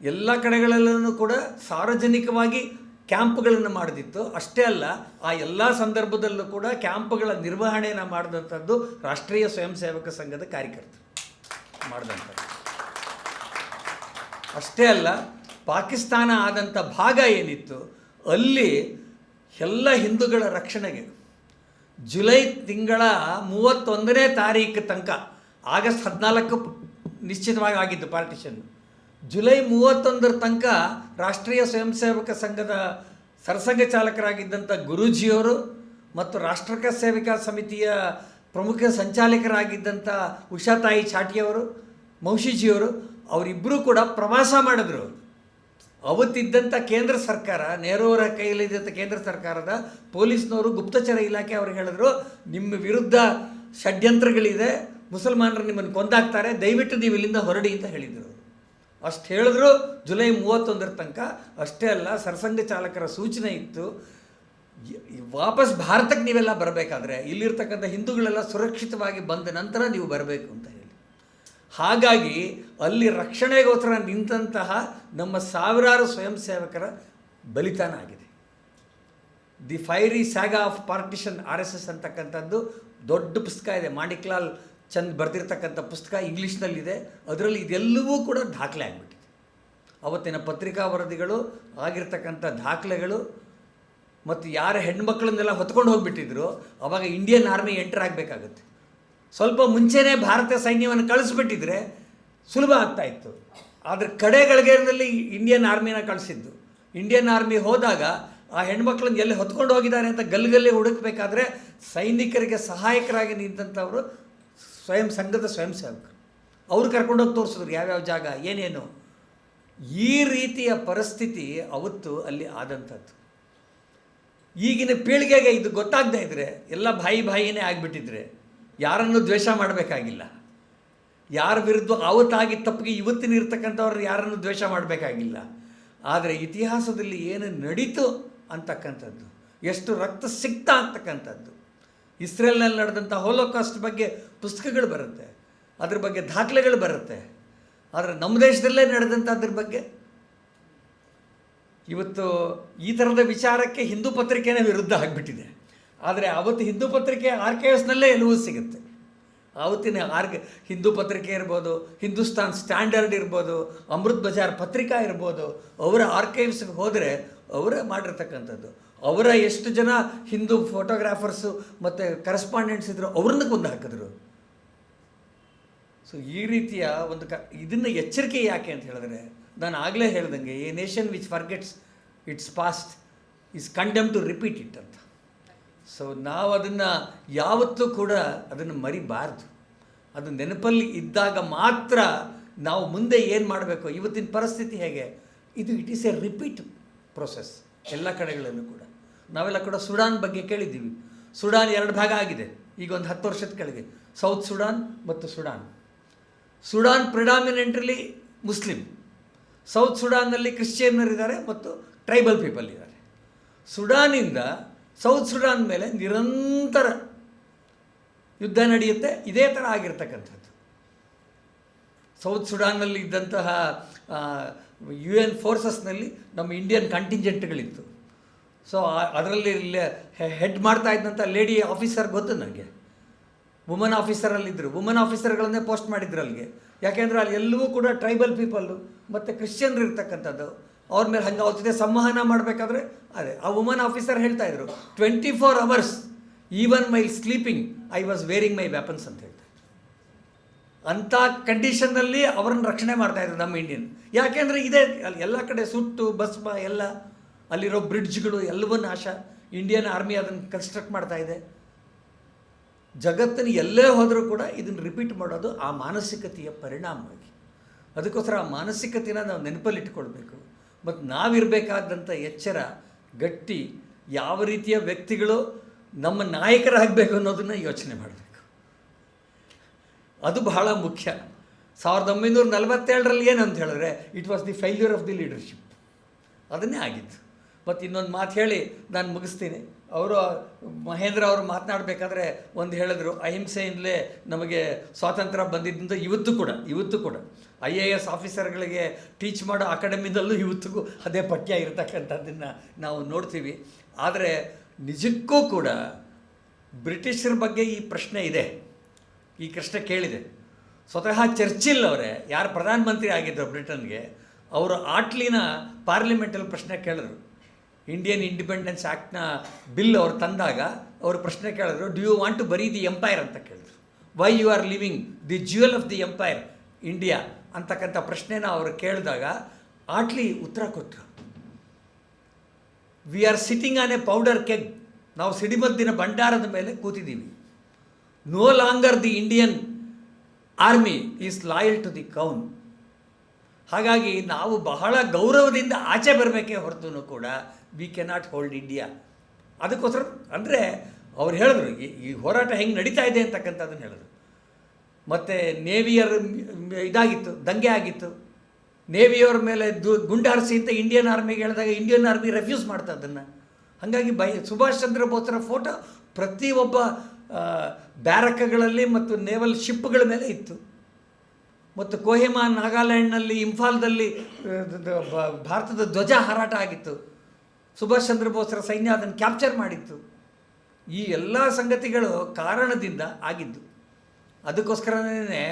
Speaker 1: ಎಲ್ಲ ಕಡೆಗಳಲ್ಲೂ ಕೂಡ ಸಾರ್ವಜನಿಕವಾಗಿ ಕ್ಯಾಂಪ್ಗಳನ್ನು ಮಾಡಿದಿತ್ತು ಅಷ್ಟೇ ಅಲ್ಲ, ಆ ಎಲ್ಲ ಸಂದರ್ಭದಲ್ಲೂ ಕೂಡ ಕ್ಯಾಂಪ್ಗಳ ನಿರ್ವಹಣೆಯನ್ನು ಮಾಡಿದಂಥದ್ದು ರಾಷ್ಟ್ರೀಯ ಸ್ವಯಂ ಸೇವಕ ಸಂಘದ ಕಾರ್ಯಕರ್ತರು. ಮಾಡಿದಂಥದ್ದು. ಅಷ್ಟೇ ಅಲ್ಲ, ಪಾಕಿಸ್ತಾನ ಆದಂಥ ಭಾಗ ಏನಿತ್ತು, ಅಲ್ಲಿ ಎಲ್ಲ ಹಿಂದೂಗಳ ರಕ್ಷಣೆಗೆ ಜುಲೈ ತಿಂಗಳ ಮೂವತ್ತೊಂದನೇ ತಾರೀಕು ತನಕ, ಆಗಸ್ಟ್ ಹದಿನಾಲ್ಕು ನಿಶ್ಚಿತವಾಗಿ ಆಗಿದ್ದು ಪಾರ್ಟಿಷನ್ ಜುಲೈ ಮೂವತ್ತೊಂದರ ತನಕ ರಾಷ್ಟ್ರೀಯ ಸ್ವಯಂ ಸೇವಕ ಸಂಘದ ಸರಸಂಘ ಚಾಲಕರಾಗಿದ್ದಂಥ ಗುರೂಜಿಯವರು ಮತ್ತು ರಾಷ್ಟ್ರಕ ಸೇವಿಕಾ ಸಮಿತಿಯ ಪ್ರಮುಖ ಸಂಚಾಲಕರಾಗಿದ್ದಂಥ ಉಷಾತಾಯಿ ಚಾಟಿಯವರು, ಮೌಶಿಜಿಯವರು ಅವರಿಬ್ಬರೂ ಕೂಡ ಪ್ರವಾಸ ಮಾಡಿದ್ರು. ಅವತ್ತಿದ್ದಂಥ ಕೇಂದ್ರ ಸರ್ಕಾರ ನೆಹರೂರ ಕೈಯಲ್ಲಿದ್ದಂಥ ಕೇಂದ್ರ ಸರ್ಕಾರದ ಪೊಲೀಸ್ನವರು, ಗುಪ್ತಚರ ಇಲಾಖೆ ಅವ್ರಿಗೆ ಹೇಳಿದ್ರು, ನಿಮ್ಮ ವಿರುದ್ಧ ಷಡ್ಯಂತ್ರಗಳಿದೆ, ಮುಸಲ್ಮಾನರು ನಿಮ್ಮನ್ನು ಕೊಂದಾಕ್ತಾರೆ, ದಯವಿಟ್ಟು ನೀವು ಇಲ್ಲಿಂದ ಹೊರಡಿ ಅಂತ ಹೇಳಿದರು. ಅಷ್ಟು ಹೇಳಿದ್ರು, ಜುಲೈ ಮೂವತ್ತೊಂದರ ತನಕ ಅಷ್ಟೇ ಅಲ್ಲ, ಸರ್ಸಂಘ ಚಾಲಕರ ಸೂಚನೆ ಇತ್ತು ವಾಪಸ್ ಭಾರತಕ್ಕೆ ನೀವೆಲ್ಲ ಬರಬೇಕಾದ್ರೆ, ಇಲ್ಲಿರ್ತಕ್ಕಂಥ ಹಿಂದೂಗಳೆಲ್ಲ ಸುರಕ್ಷಿತವಾಗಿ ಬಂದ ನಂತರ ನೀವು ಬರಬೇಕು ಅಂತ ಹೇಳಿ ಹಾಗಾಗಿ ಅಲ್ಲಿ ರಕ್ಷಣೆಗೋಸ್ಕರ ನಿಂತಹ ನಮ್ಮ ಸಾವಿರಾರು ಸ್ವಯಂ ಸೇವಕರ ಬಲಿದಾನ ಆಗಿದೆ. The fiery saga of partition R S S ಅಂತಕ್ಕಂಥದ್ದು ದೊಡ್ಡ ಪುಸ್ತಕ ಇದೆ. ಮಾಣಿಕ್ಲಾಲ್ ಚಂದ್ ಬರೆದಿರ್ತಕ್ಕಂಥ ಪುಸ್ತಕ ಇಂಗ್ಲೀಷ್ನಲ್ಲಿದೆ. ಅದರಲ್ಲಿ ಇದೆಲ್ಲವೂ ಕೂಡ ದಾಖಲೆ ಆಗಿಬಿಟ್ಟಿದೆ. ಅವತ್ತಿನ ಪತ್ರಿಕಾ ವರದಿಗಳು ಆಗಿರ್ತಕ್ಕಂಥ ದಾಖಲೆಗಳು ಮತ್ತು ಯಾರ ಹೆಣ್ಮಕ್ಳನ್ನೆಲ್ಲ ಹೊತ್ಕೊಂಡು ಹೋಗಿಬಿಟ್ಟಿದ್ರು, ಅವಾಗ ಇಂಡಿಯನ್ ಆರ್ಮಿ ಎಂಟರ್ ಆಗಬೇಕಾಗತ್ತೆ. ಸ್ವಲ್ಪ ಮುಂಚೆನೇ ಭಾರತ ಸೈನ್ಯವನ್ನು ಕಳಿಸ್ಬಿಟ್ಟಿದ್ರೆ ಸುಲಭ ಆಗ್ತಾ ಇತ್ತು. ಆದರೆ ಕಡೆಗಳಿಗೆನಲ್ಲಿ ಇಂಡಿಯನ್ ಆರ್ಮಿನ ಕಳಿಸಿದ್ದು. ಇಂಡಿಯನ್ ಆರ್ಮಿ ಹೋದಾಗ ಆ ಹೆಣ್ಮಕ್ಳನ್ನ ಎಲ್ಲಿ ಹೊತ್ಕೊಂಡು ಹೋಗಿದ್ದಾರೆ ಅಂತ ಗಲ್ಲಿಗಲ್ಲಿ ಹುಡುಕಬೇಕಾದ್ರೆ ಸೈನಿಕರಿಗೆ ಸಹಾಯಕರಾಗಿ ನಿಂತಂಥವರು ಸ್ವಯಂ ಸಂಘದ ಸ್ವಯಂ ಸೇವಕರು ಅವ್ರು ಕರ್ಕೊಂಡೋಗಿ ತೋರಿಸಿದ್ರು ಯಾವ್ಯಾವ ಜಾಗ, ಏನೇನು. ಈ ರೀತಿಯ ಪರಿಸ್ಥಿತಿ ಅವತ್ತು ಅಲ್ಲಿ ಆದಂಥದ್ದು. ಈಗಿನ ಪೀಳಿಗೆಗೆ ಇದು ಗೊತ್ತಾಗದೇ ಇದ್ದರೆ ಎಲ್ಲ ಬಾಯಿ ಬಾಯಿನೇ ಆಗಿಬಿಟ್ಟಿದ್ರೆ ಯಾರನ್ನು ದ್ವೇಷ ಮಾಡಬೇಕಾಗಿಲ್ಲ. ಯಾರ ವಿರುದ್ಧ ಆವತ್ತಾಗಿ ತಪ್ಪಿಗೆ ಇವತ್ತಿನ ಇರ್ತಕ್ಕಂಥವ್ರು ಯಾರನ್ನು ದ್ವೇಷ ಮಾಡಬೇಕಾಗಿಲ್ಲ. ಆದರೆ ಇತಿಹಾಸದಲ್ಲಿ ಏನು ನಡೀತು ಅಂತಕ್ಕಂಥದ್ದು, ಎಷ್ಟು ರಕ್ತ ಸಿಕ್ತ ಅಂತಕ್ಕಂಥದ್ದು, ಇಸ್ರೇಲ್ನಲ್ಲಿ ನಡೆದಂಥ ಹೋಲೋಕಾಸ್ಟ್ ಬಗ್ಗೆ ಪುಸ್ತಕಗಳು ಬರುತ್ತೆ, ಅದ್ರ ಬಗ್ಗೆ ದಾಖಲೆಗಳು ಬರುತ್ತೆ. ಆದರೆ ನಮ್ಮ ದೇಶದಲ್ಲೇ ನಡೆದಂಥದ್ರ ಬಗ್ಗೆ? ಇವತ್ತು ಈ ಥರದ ವಿಚಾರಕ್ಕೆ ಹಿಂದೂ ಪತ್ರಿಕೆನೇ ವಿರುದ್ಧ ಆಗಿಬಿಟ್ಟಿದೆ. ಆದರೆ ಅವತ್ತು ಹಿಂದೂ ಪತ್ರಿಕೆ ಆರ್ಕೈವ್ಸ್ನಲ್ಲೇ ಎಲ್ಲವೂ ಸಿಗುತ್ತೆ. ಆವತ್ತಿನ ಆರ್ಗ ಹಿಂದೂ ಪತ್ರಿಕೆ ಇರ್ಬೋದು, ಹಿಂದೂಸ್ತಾನ್ ಸ್ಟ್ಯಾಂಡರ್ಡ್ ಇರ್ಬೋದು, ಅಮೃತ್ ಬಜಾರ್ ಪತ್ರಿಕಾ ಇರ್ಬೋದು, ಅವರ ಆರ್ಕೈವ್ಸ್ಗೆ ಹೋದರೆ ಅವರೇ ಮಾಡಿರ್ತಕ್ಕಂಥದ್ದು. ಅವರ ಎಷ್ಟು ಜನ ಹಿಂದೂ ಫೋಟೋಗ್ರಾಫರ್ಸು ಮತ್ತು ಕರೆಸ್ಪಾಂಡೆಂಟ್ಸ್ ಇದ್ದರು ಅವ್ರನ್ನ ಕೊಂದು ಹಾಕಿದ್ರು. ಸೊ ಈ ರೀತಿಯ ಒಂದು ಕ, ಇದನ್ನು ಎಚ್ಚರಿಕೆ ಯಾಕೆ ಅಂತ ಹೇಳಿದ್ರೆ, ನಾನು ಆಗಲೇ ಹೇಳ್ದಂಗೆ a nation which forgets its past is condemned to repeat it ಅಂತ. ಸೊ ನಾವು ಅದನ್ನು ಯಾವತ್ತೂ ಕೂಡ ಅದನ್ನು ಮರಿಬಾರ್ದು. ಅದು ನೆನಪಲ್ಲಿ ಇದ್ದಾಗ ಮಾತ್ರ ನಾವು ಮುಂದೆ ಏನು ಮಾಡಬೇಕು, ಇವತ್ತಿನ ಪರಿಸ್ಥಿತಿ ಹೇಗೆ? ಇದು it is a repeat process ಎಲ್ಲ ಕಡೆಗಳಲ್ಲೂ ಕೂಡ. ನಾವೆಲ್ಲ ಕೂಡ ಸುಡಾನ್ ಬಗ್ಗೆ ಕೇಳಿದ್ದೀವಿ. ಸುಡಾನ್ ಎರಡು ಭಾಗ ಆಗಿದೆ. ಈಗ ಒಂದು ಹತ್ತು ವರ್ಷದ ಕೆಳಗೆ. ಸೌತ್ ಸುಡಾನ್ ಮತ್ತು Sudan. Sudan predominantly Muslim South ಸುಡಾನ್ನಲ್ಲಿ ಕ್ರಿಶ್ಚಿಯನ್ನರಿದ್ದಾರೆ ಮತ್ತು ಟ್ರೈಬಲ್ ಪೀಪಲ್ ಇದ್ದಾರೆ. ಸುಡಾನಿಂದ ಸೌತ್ ಸುಡಾನ್ ಮೇಲೆ ನಿರಂತರ ಯುದ್ಧ ನಡೆಯುತ್ತೆ. ಇದೇ ಥರ ಆಗಿರ್ತಕ್ಕಂಥದ್ದು. ಸೌತ್ ಸುಡಾನ್ನಲ್ಲಿ ಇದ್ದಂತಹ ಯು ಎನ್ ಫೋರ್ಸಸ್ನಲ್ಲಿ ನಮ್ಮ ಇಂಡಿಯನ್ ಕಂಟಿಂಜೆಂಟ್ಗಳಿತ್ತು. ಸೊ ಅದರಲ್ಲಿ ಹೆಡ್ ಮಾಡ್ತಾ ಇದ್ದಂಥ ಲೇಡಿ ಆಫೀಸರ್ ಗೊತ್ತು ನನಗೆ? ವುಮನ್ ಆಫೀಸರಲ್ಲಿದ್ದರು ವುಮನ್ ಆಫೀಸರ್ಗಳನ್ನೇ ಪೋಸ್ಟ್ ಮಾಡಿದ್ರು ಅಲ್ಲಿಗೆ. ಯಾಕೆಂದರೆ ಅಲ್ಲಿ ಎಲ್ಲವೂ ಕೂಡ ಟ್ರೈಬಲ್ ಪೀಪಲ್ಲು, ಮತ್ತು ಕ್ರಿಶ್ಚಿಯನ್ರು ಇರ್ತಕ್ಕಂಥದ್ದು. ಅವ್ರ ಮೇಲೆ ಹಂಗೆ ಅವ್ರ ಜೊತೆ ಸಂವಹನ ಮಾಡಬೇಕಾದ್ರೆ, ಅದೇ, ಆ ವುಮನ್ ಆಫೀಸರ್ ಹೇಳ್ತಾ ಇದ್ರು twenty four hours even my sleeping I was wearing my weapons ಅಂತ ಹೇಳ್ತಾ ಇದ್ರು. ಅಂಥ ಕಂಡೀಷನ್ನಲ್ಲಿ ಅವರನ್ನು ರಕ್ಷಣೆ ಮಾಡ್ತಾಯಿದ್ರು ನಮ್ಮ ಇಂಡಿಯನ್ ಯಾಕೆಂದರೆ ಇದೇ, ಅಲ್ಲಿ ಎಲ್ಲ ಕಡೆ ಸುಟ್ಟು, ಭಸ್ಮ, ಎಲ್ಲ, ಅಲ್ಲಿರೋ ಬ್ರಿಡ್ಜ್ಗಳು ಎಲ್ಲವೂ ನಾಶ. ಇಂಡಿಯನ್ ಆರ್ಮಿ ಅದನ್ನು ಕನ್ಸ್ಟ್ರಕ್ಟ್ ಮಾಡ್ತಾ ಇದೆ. ಜಗತ್ತಿನ ಎಲ್ಲೇ ಹೋದರೂ ಕೂಡ ಇದನ್ನು ರಿಪೀಟ್ ಮಾಡೋದು ಆ ಮಾನಸಿಕತೆಯ ಪರಿಣಾಮವಾಗಿ. ಅದಕ್ಕೋಸ್ಕರ ಆ ಮಾನಸಿಕತೆನ ನಾವು ನೆನಪಲ್ಲಿಟ್ಕೊಳ್ಬೇಕು ಮತ್ತು ನಾವಿರಬೇಕಾದಂಥ ಎಚ್ಚರ, ಗಟ್ಟಿ ಯಾವ ರೀತಿಯ ವ್ಯಕ್ತಿಗಳು ನಮ್ಮ ನಾಯಕರಾಗಬೇಕು ಅನ್ನೋದನ್ನು ಯೋಚನೆ ಮಾಡಬೇಕು. ಅದು ಬಹಳ ಮುಖ್ಯ. ಸಾವಿರದ ಒಂಬೈನೂರ ನಲವತ್ತೇಳರಲ್ಲಿ ಏನಂತ ಹೇಳಿದ್ರೆ it was the failure of the leadership ಅದನ್ನೇ ಆಗಿತ್ತು. ಮತ್ತು ಇನ್ನೊಂದು ಮಾತು ಹೇಳಿ, ನಾನು ಮುಗಿಸ್ತೀನಿ. ಅವರು, ಮಹೇಂದ್ರ ಅವರು ಮಾತನಾಡಬೇಕಾದ್ರೆ ಒಂದು ಹೇಳಿದ್ರು, ಅಹಿಂಸೆಯಿಂದಲೇ ನಮಗೆ ಸ್ವಾತಂತ್ರ್ಯ ಬಂದಿದ್ದರಿಂದ ಇವತ್ತು ಕೂಡ ಇವತ್ತು ಕೂಡ. ಐ ಎ ಎಸ್ ಆಫೀಸರ್ಗಳಿಗೆ ಟೀಚ್ ಮಾಡೋ ಅಕಾಡೆಮಿದಲ್ಲೂ ಇವತ್ತಿಗೂ ಅದೇ ಪಠ್ಯ ಇರತಕ್ಕಂಥದ್ದನ್ನು ನಾವು ನೋಡ್ತೀವಿ. ಆದರೆ ನಿಜಕ್ಕೂ ಕೂಡ ಬ್ರಿಟಿಷರ ಬಗ್ಗೆ ಈ ಪ್ರಶ್ನೆ ಇದೆ. ಈ ಪ್ರಶ್ನೆ ಕೇಳಿದೆ. ಸ್ವತಃ ಚರ್ಚಿಲ್ ಅವರೇ, ಯಾರು ಪ್ರಧಾನಮಂತ್ರಿ ಆಗಿದ್ದರು ಬ್ರಿಟನ್ಗೆ, ಅವರು ಆಟ್ಲಿನ ಪಾರ್ಲಿಮೆಂಟಲ್ಲಿ ಪ್ರಶ್ನೆ ಕೇಳಿದ್ರು. ಇಂಡಿಯನ್ ಇಂಡಿಪೆಂಡೆನ್ಸ್ ಆ್ಯಕ್ಟ್ನ ಬಿಲ್ ಅವ್ರು ತಂದಾಗ ಅವರು ಪ್ರಶ್ನೆ ಕೇಳಿದ್ರು do you want to bury the empire ಅಂತ ಕೇಳಿದ್ರು. Why you are leaving the jewel of the empire India ಅಂತಕ್ಕಂಥ ಪ್ರಶ್ನೆನ ಅವರು ಕೇಳಿದಾಗ, ಆಟ್ಲಿ ಉತ್ತರ ಕೊಟ್ಟರು we are sitting on a powder keg ನಾವು ಸಿಡಿಮದ್ದಿನ ಭಂಡಾರದ ಮೇಲೆ ಕೂತಿದ್ದೀವಿ. No longer the Indian army is loyal to the crown ಹಾಗಾಗಿ ನಾವು ಬಹಳ ಗೌರವದಿಂದ ಆಚೆ ಬರಬೇಕೇ ಹೊರತು ಕೂಡ ವಿ ಕೆನಾಟ್ ಹೋಲ್ಡ್ ಇಂಡಿಯಾ ಅದಕ್ಕೋಸ್ಕರ, ಅಂದರೆ ಅವ್ರು ಹೇಳಿದ್ರು, ಈ ಹೋರಾಟ ಹೆಂಗೆ ನಡೀತಾ ಇದೆ ಅಂತಕ್ಕಂಥದ್ದನ್ನು ಹೇಳಿದ್ರು. ಮತ್ತು ನೇವಿಯರ್ ಇದಾಗಿತ್ತು, ದಂಗೆ ಆಗಿತ್ತು. ನೇವಿಯವ್ರ ಮೇಲೆ ದು ಗುಂಡಾರಿಸಿ ಅಂತ ಇಂಡಿಯನ್ ಆರ್ಮಿಗೆ ಹೇಳಿದಾಗ ಇಂಡಿಯನ್ ಆರ್ಮಿ ರೆಫ್ಯೂಸ್ ಮಾಡ್ತಾ ಅದನ್ನು ಹಾಗಾಗಿ ಬೈ, ಸುಭಾಷ್ ಚಂದ್ರ ಬೋಸ್ರ ಫೋಟೋ ಪ್ರತಿಯೊಬ್ಬ ಬ್ಯಾರಕ್ಗಳಲ್ಲಿ ಮತ್ತು ನೇವಲ್ ಶಿಪ್ಗಳ ಮೇಲೆ ಇತ್ತು. ಮತ್ತು ಕೋಹಿಮಾ ನಾಗಾಲ್ಯಾಂಡ್ನಲ್ಲಿ, ಇಂಫಾಲ್ದಲ್ಲಿ ಭಾರತದ ಧ್ವಜ ಹಾರಾಟ ಆಗಿತ್ತು. ಸುಭಾಷ್ ಚಂದ್ರ ಬೋಸ್ರ ಸೈನ್ಯ ಅದನ್ನು ಕ್ಯಾಪ್ಚರ್ ಮಾಡಿತ್ತು. ಈ ಎಲ್ಲ ಸಂಗತಿಗಳು ಕಾರಣದಿಂದ ಆಗಿದ್ದು. ಅದಕ್ಕೋಸ್ಕರನೇ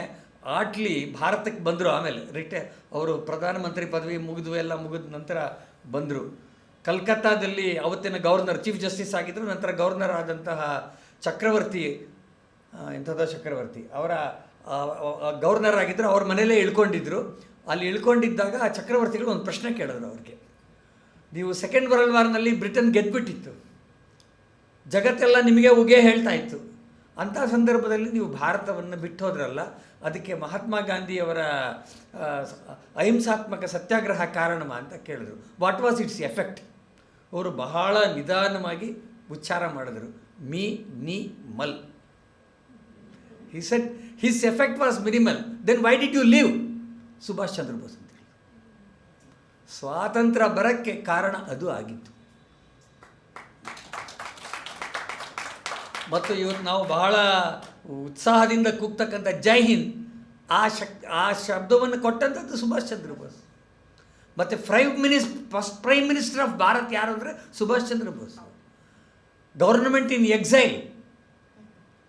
Speaker 1: ಆಟ್ಲಿ ಭಾರತಕ್ಕೆ ಬಂದರು, ಆಮೇಲೆ ರಿಟೈರ್ ಅವರು ಪ್ರಧಾನಮಂತ್ರಿ ಪದವಿ ಮುಗಿದು ಎಲ್ಲ ಮುಗಿದ ನಂತರ ಬಂದರು. ಕಲ್ಕತ್ತಾದಲ್ಲಿ ಅವತ್ತಿನ ಗವರ್ನರ್, ಚೀಫ್ ಜಸ್ಟಿಸ್ ಆಗಿದ್ದರು ನಂತರ ಗವರ್ನರ್ ಆದಂತಹ ಚಕ್ರವರ್ತಿ ಇಂಥದ ಚಕ್ರವರ್ತಿ, ಅವರ ಗವರ್ನರ್ ಆಗಿದ್ದರು ಅವ್ರ ಮನೇಲೇ ಇಳ್ಕೊಂಡಿದ್ರು. ಅಲ್ಲಿ ಇಳ್ಕೊಂಡಿದ್ದಾಗ ಆ ಚಕ್ರವರ್ತಿಗಳು ಒಂದು ಪ್ರಶ್ನೆ ಕೇಳಿದ್ರು ಅವ್ರಿಗೆ. ನೀವು ಸೆಕೆಂಡ್ ವರ್ಲ್ಡ್ ವಾರ್ನಲ್ಲಿ ಬ್ರಿಟನ್ ಗೆದ್ದುಬಿಟ್ಟಿತ್ತು ಜಗತ್ತೆಲ್ಲ ನಿಮಗೆ ಉಗೆ ಹೇಳ್ತಾ ಇತ್ತು. ಅಂಥ ಸಂದರ್ಭದಲ್ಲಿ ನೀವು ಭಾರತವನ್ನು ಬಿಟ್ಟು ಹೋದ್ರಲ್ಲ, ಅದಕ್ಕೆ ಮಹಾತ್ಮ ಗಾಂಧಿಯವರ ಅಹಿಂಸಾತ್ಮಕ ಸತ್ಯಾಗ್ರಹ ಕಾರಣವ ಅಂತ ಕೇಳಿದ್ರು. ವಾಟ್ ವಾಸ್ ಇಟ್ಸ್ ಎಫೆಕ್ಟ್ ಅವರು ಬಹಳ ನಿಧಾನವಾಗಿ ಉಚ್ಚಾರ ಮಾಡಿದರು. Minimal. He said his effect was minimal then why did you leave Subhash Chandra Bose ಸ್ವಾತಂತ್ರ್ಯ ಬರಕ್ಕೆ ಕಾರಣ ಅದು ಆಗಿತ್ತು. ಮತ್ತು ಇವತ್ತು ನಾವು ಬಹಳ ಉತ್ಸಾಹದಿಂದ ಕೂಗ್ತಕ್ಕಂಥ ಜೈ ಹಿಂದ್, ಆ ಶಕ್, ಆ ಶಬ್ದವನ್ನು ಕೊಟ್ಟಂಥದ್ದು ಸುಭಾಷ್ ಚಂದ್ರ ಬೋಸ್. ಮತ್ತು prime minis, first prime minister of Bharat ಯಾರು ಅಂದರೆ Subhash Chandra Bose. Government in exile.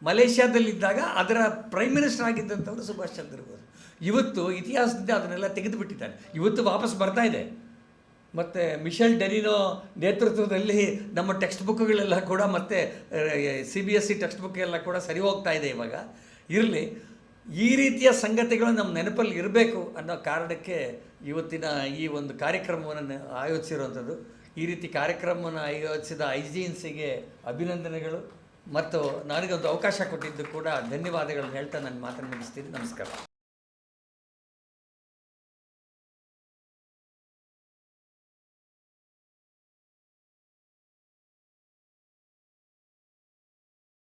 Speaker 1: ಮಲೇಷ್ಯಾದಲ್ಲಿದ್ದಾಗ ಅದರ ಪ್ರೈಮ್ ಮಿನಿಸ್ಟರ್ ಆಗಿದ್ದಂಥವರು ಸುಭಾಷ್ ಚಂದ್ರ ಬೋಸ್. ಇವತ್ತು ಇತಿಹಾಸದಿಂದ ಅದನ್ನೆಲ್ಲ ತೆಗೆದುಬಿಟ್ಟಿದ್ದಾರೆ. ಇವತ್ತು ವಾಪಸ್ ಬರ್ತಾ ಇದೆ. ಮತ್ತು ಮಿಷೆಲ್ ಡೆನಿನೋ ನೇತೃತ್ವದಲ್ಲಿ ನಮ್ಮ ಟೆಕ್ಸ್ಟ್ ಬುಕ್ಗಳೆಲ್ಲ ಕೂಡ ಮತ್ತೆ C B S E textbook ಎಲ್ಲ ಕೂಡ ಸರಿ ಹೋಗ್ತಾ ಇದೆ ಇವಾಗ. ಇರಲಿ, ಈ ರೀತಿಯ ಸಂಗತಿಗಳು ನಮ್ಮ ನೆನಪಲ್ಲಿ ಇರಬೇಕು ಅನ್ನೋ ಕಾರಣಕ್ಕೆ ಇವತ್ತಿನ ಈ ಒಂದು ಕಾರ್ಯಕ್ರಮವನ್ನು ಆಯೋಜಿಸಿರುವಂಥದ್ದು. ಈ ರೀತಿ ಕಾರ್ಯಕ್ರಮವನ್ನು ಆಯೋಜಿಸಿದ ಐಜಿಎನ್ಸಿಗೆ ಅಭಿನಂದನೆಗಳು. ಮತ್ತು ನನಗೊಂದು ಅವಕಾಶ ಕೊಟ್ಟಿದ್ದು ಕೂಡ ಧನ್ಯವಾದಗಳನ್ನು ಹೇಳ್ತಾ ನನ್ನ ಮಾತನ್ನು ಮುಗಿಸ್ತೀನಿ. ನಮಸ್ಕಾರ.